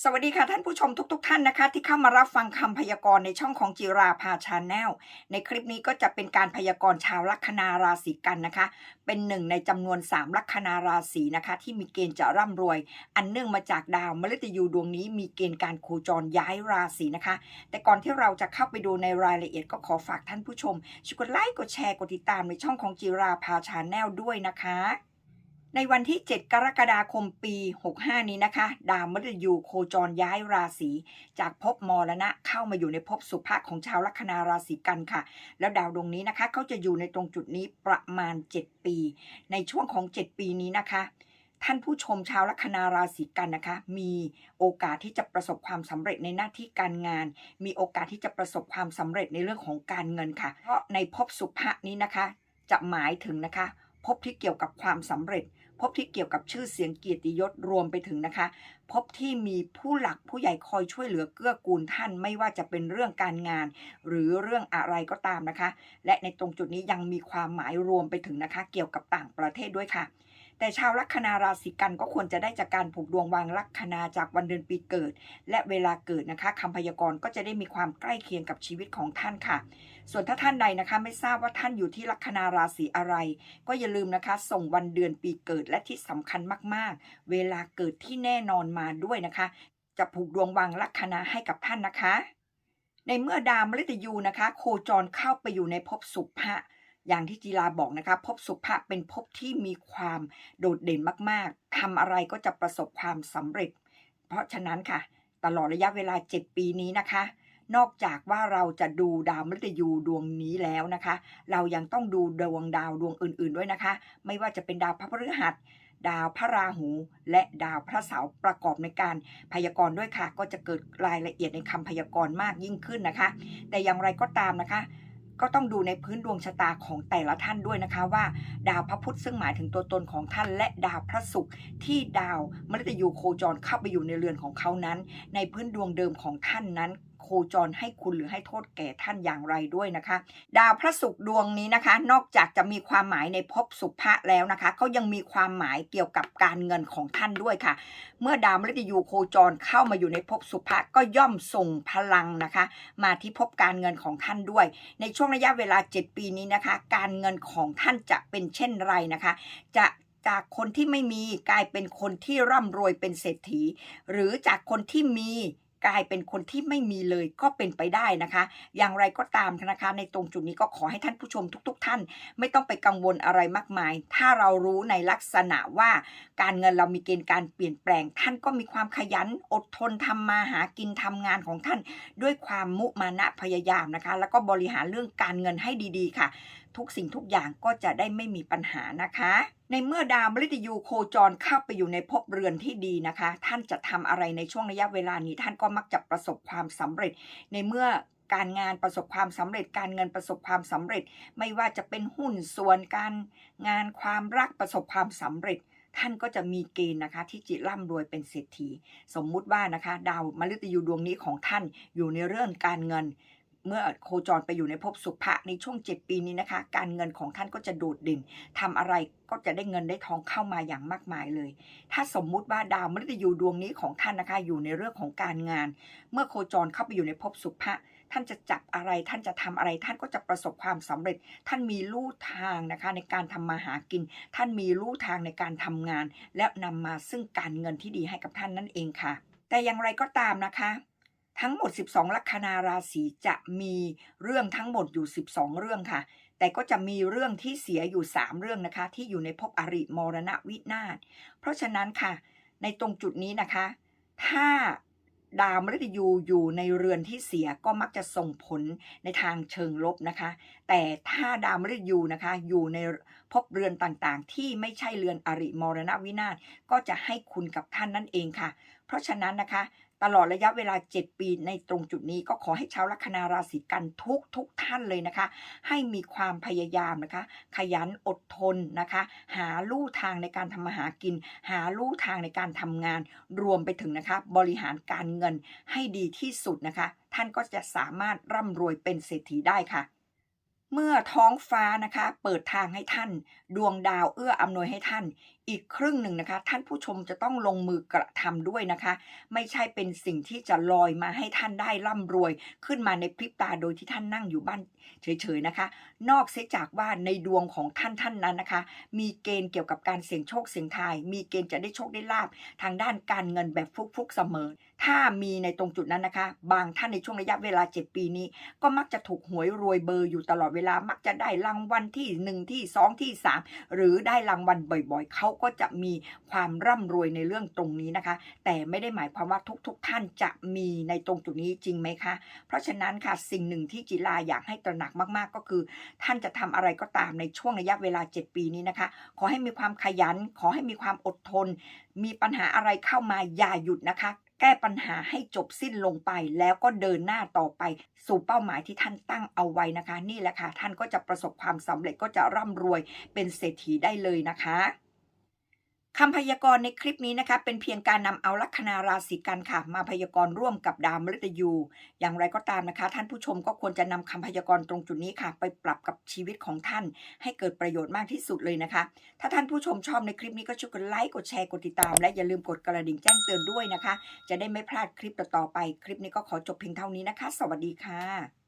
สวัสดีค่ะท่านผู้ชมทุกๆท่านนะคะ ที่เข้ามารับฟังคำพยากรณ์ในช่องของจิราภาชาแนลในคลิปนี้ก็จะเป็นการพยากรณ์ชาวลัคนาราศีกันนะคะ เป็นหนึ่งในจำนวน 3 ลัคนาราศีนะคะ ที่มีเกณฑ์จะร่ำรวย อันเนื่องมาจากดาวมฤตยูดวงนี้มีเกณฑ์การโคจรย้ายราศีนะคะ แต่ก่อนที่เราจะเข้าไปดูในรายละเอียดก็ขอฝากท่านผู้ชมช่วยกดไลค์กดแชร์กดติดตามในช่องของจิราภาชาแนลด้วยนะคะ ในวันที่ 7 กรกฎาคมปี 65 นี้นะคะ ดาวมฤตยูโคจรย้ายราศีจากภพมรณะเข้ามาอยู่ในภพสุภะของชาวลัคนาราศีกันค่ะ แล้วดาวดวงนี้นะคะเขาจะอยู่ในตรงจุดนี้ประมาณ 7 ปี ในช่วงของ 7 ปีนี้นะคะท่านผู้ชมชาวลัคนาราศีกันนะคะ มีโอกาสที่จะประสบความสำเร็จในหน้าที่การงาน มีโอกาสที่จะประสบความสำเร็จในเรื่องของการเงินค่ะ เพราะในภพสุภะนี้นะคะ จะหมายถึงนะคะภพที่เกี่ยวกับความสำเร็จ พบที่เกี่ยวกับชื่อเสียงเกียรติยศรวมไปถึงนะคะ พบที่มีผู้หลักผู้ใหญ่คอยช่วยเหลือเกื้อกูลท่านไม่ว่าจะเป็นเรื่องการงาน หรือเรื่องอะไรก็ตามนะคะ และในตรงจุดนี้ยังมีความหมายรวมไปถึงนะคะ เกี่ยวกับต่างประเทศด้วยค่ะ แต่ชาวลัคนาราศีกันก็ควรจะได้จากการผูกดวงวางลัคนาจากวันเดือนปีเกิด และเวลาเกิดนะคะคำพยากรณ์ก็จะได้มีความใกล้เคียงกับชีวิตของท่านค่ะ ส่วนถ้าท่านใดนะคะ ไม่ทราบว่าท่านอยู่ที่ลัคนาราศีอะไร ก็อย่าลืมนะคะ ส่งวันเดือนปีเกิดและที่สำคัญมากๆ เวลาเกิดที่แน่นอนมาด้วยนะคะ จะผูกดวงวางลัคนาให้กับท่านนะคะในเมื่อดาวมฤตยูนะคะ โคจรเข้าไปอยู่ในภพสุภะ อย่างที่จีราบอกนะคะภพสุภะเป็นภพที่มีความโดดเด่นมากๆทำอะไรก็จะประสบความสำเร็จ เพราะฉะนั้นค่ะ ตลอดระยะเวลา 7 ปีนี้นะคะ นอกจากว่าเราจะดูดาวมฤตยูดวงนี้แล้วนะคะ เรายังต้องดูดวงดาวดวงอื่น ๆด้วยนะคะ ไม่ว่าจะเป็นดาวพระพฤหัสดาวพระราหูและดาวพระเสาร์ประกอบในการพยากรณ์ด้วยค่ะ ก็จะเกิดรายละเอียดในคำพยากรณ์มากยิ่งขึ้นนะคะ แต่อย่างไรก็ตามนะคะ ก็ต้องดูในพื้นดวงชะตาของแต่ละท่านด้วยนะคะว่า ดาวพระพุธซึ่งหมายถึงตัวตนของท่าน และดาวพระศุกร์ที่ดาวมฤตยูโคจรเข้าไปอยู่ในเรือนของเขานั้น ในพื้นดวงเดิมของท่านนั้น จรให้คุณหรือให้โทษแก่ท่านอย่างไรด้วยนะคะ ดาวพระศุกร์ดวงนี้นะคะ นอกจากจะมีความหมายในภพสุภะแล้วนะคะเขายังมีความหมายเกี่ยวกับการเงินของท่านด้วยค่ะ เมื่อดาวมฤตยูโคจรเข้ามาอยู่ในภพสุภะก็ย่อมส่งพลังนะคะ มาที่ภพการเงินของท่านด้วย ในช่วงระยะเวลา 7 ปีนี้นะคะ การเงินของท่านจะเป็นเช่นไรนะคะ จะจากคนที่ไม่มีกลายเป็นคนที่ร่ำรวยเป็นเศรษฐี หรือจากคนที่มี กลายเป็นคนที่ไม่มีเลยก็เป็นไปได้นะคะ อย่างไรก็ตามนะคะ ในตรงจุดนี้ก็ขอให้ท่านผู้ชมทุก ๆ ท่าน ไม่ต้องไปกังวลอะไรมากมาย ถ้าเรารู้ในลักษณะว่า การเงินเรามีเกณฑ์การเปลี่ยนแปลง ท่านก็มีความขยันอดทนทำมาหากินทำงานของท่าน ด้วยความมุมานะพยายามนะคะ แล้วก็บริหารเรื่องการเงินให้ดี ๆ ค่ะ ทุกสิ่งทุกอย่างก็จะได้ไม่มีปัญหานะคะ ในเมื่อดาวมฤตยูโคจรเข้าไปอยู่ในภพเรือนที่ดีนะคะ ท่านจะทำอะไรในช่วงระยะเวลานี้ ท่านก็มักจะประสบความสำเร็จ ในเมื่อการงานประสบความสำเร็จ การเงินประสบความสำเร็จ ไม่ว่าจะเป็นหุ้นส่วนการงานความรักประสบความสำเร็จท่านก็จะมีเกณฑ์นะคะที่จิร่ำรวยเป็นเศรษฐี สมมุติว่านะคะ ดาวมฤตยูดวงนี้ของท่านอยู่ในเรื่องการเงิน เมื่อโคจรไปอยู่ในภพสุภะในช่วง 7 ปีนี้นะคะ การเงินของท่านก็จะโดดเด่นทำอะไรก็จะได้เงินได้ทองเข้ามาอย่างมากมายเลย ถ้าสมมุติว่าดาวมฤตยูดวงนี้ของท่านนะคะ อยู่ในเรื่องของการงาน เมื่อโคจรเข้าไปอยู่ในภพสุภะท่านจะจับอะไรท่านจะทำอะไร ท่านก็จะประสบความสำเร็จ ท่านมีลู่ทางนะคะในการทำมาหากิน ท่านมีลู่ทางในการทำงาน และนำมาซึ่งการเงินที่ดีให้กับท่านนั่นเองค่ะ แต่อย่างไรก็ตามนะคะ ทั้งหมด 12 ลัคนาราศีจะมีเรื่องทั้งหมดอยู่ 12 เรื่องค่ะ แต่ก็จะมีเรื่องที่เสียอยู่ 3 เรื่องนะคะ ที่อยู่ในภพอริมรณวินาศเพราะฉะนั้นค่ะ ในตรงจุดนี้นะคะ ถ้าดาวมฤตยูอยู่ในเรือนที่เสียก็มักจะส่งผลในทางเชิงลบนะคะ แต่ถ้าดาวมฤตยูนะคะอยู่ในภพเรือนต่างๆ ที่ไม่ใช่เรือนอริมรณวินาศก็จะให้คุณกับท่านนั่นเองค่ะ เพราะฉะนั้นนะคะ ตลอดระยะเวลา 7 ปีในตรงจุดนี้ก็ขอให้ชาวลัคนาราศีกันทุกทุกท่านเลยนะคะ ให้มีความพยายามนะคะ ขยันอดทนนะคะ หาลู่ทางในการทำมาหากิน หาลู่ทางในการทำงาน รวมไปถึงนะคะ บริหารการเงินให้ดีที่สุดนะคะ ท่านก็จะสามารถร่ำรวยเป็นเศรษฐีได้ค่ะเมื่อท้องฟ้านะคะ เปิดทางให้ท่าน ดวงดาวเอื้ออำนวยให้ท่านอีกครึ่งหนึ่งนะคะ ท่านผู้ชมจะต้องลงมือกระทำด้วยนะคะ ไม่ใช่เป็นสิ่งที่จะลอยมาให้ท่านได้ร่ำรวย ขึ้นมาในพริบตาโดยที่ท่านนั่งอยู่บ้านเฉยๆนะคะ นอกเสียจากว่าในดวงของท่านท่านนั้นนะคะ มีเกณฑ์เกี่ยวกับการเสี่ยงโชคเสี่ยงทาย มีเกณฑ์จะได้โชคได้ลาบทางด้านการเงินแบบฟุกๆเสมอ ถ้ามีในตรงจุดนั้นนะคะ บางท่านในช่วงระยะเวลา 7 ปีนี้ ก็มักจะถูกหวยรวยเบอร์อยู่ตลอดเวลามักจะได้รางวัลที่ 1 ที่ 2 ที่ 3 หรือได้รางวัลบ่อยๆ เขาก็จะมีความร่ำรวยในเรื่องตรงนี้นะคะ แต่ไม่ได้หมายความว่าทุกๆท่านจะมีในตรงจุดนี้จริงไหมคะ เพราะฉะนั้นค่ะสิ่งหนึ่งที่จิลาอยากให้ตระหนักมากๆ ก็คือ ท่านจะทำอะไรก็ตามในช่วงระยะเวลา 7 ปีนี้นะคะ ขอให้มีความขยัน ขอให้มีความอดทน มีปัญหาอะไรเข้ามาอย่าหยุดนะคะแก้ปัญหาให้จบสิ้นลงไปแล้วก็เดินหน้าต่อไป สู่เป้าหมายที่ท่านตั้งเอาไว้นะคะ นี่แหละค่ะท่านก็จะประสบความสำเร็จก็จะร่ำรวยเป็นเศรษฐีได้เลยนะคะ คำพยากรณ์ในคลิปนี้นะคะเป็นเพียงการนำเอาลัคนาราศีกันค่ะ มาพยากรณ์ร่วมกับดาวมฤตยู อย่างไรก็ตามนะคะ ท่านผู้ชมก็ควรจะนำคำพยากรณ์ตรงจุดนี้ค่ะ ไปปรับกับชีวิตของท่าน ให้เกิดประโยชน์มากที่สุดเลยนะคะ ถ้าท่านผู้ชมชอบในคลิปนี้ก็ช่วยกดไลค์กดแชร์กดติดตาม และอย่าลืมกดกระดิ่งแจ้งเตือนด้วยนะคะ จะได้ไม่พลาดคลิปต่อๆไป คลิปนี้ก็ขอจบเพียงเท่านี้นะคะ สวัสดีค่ะ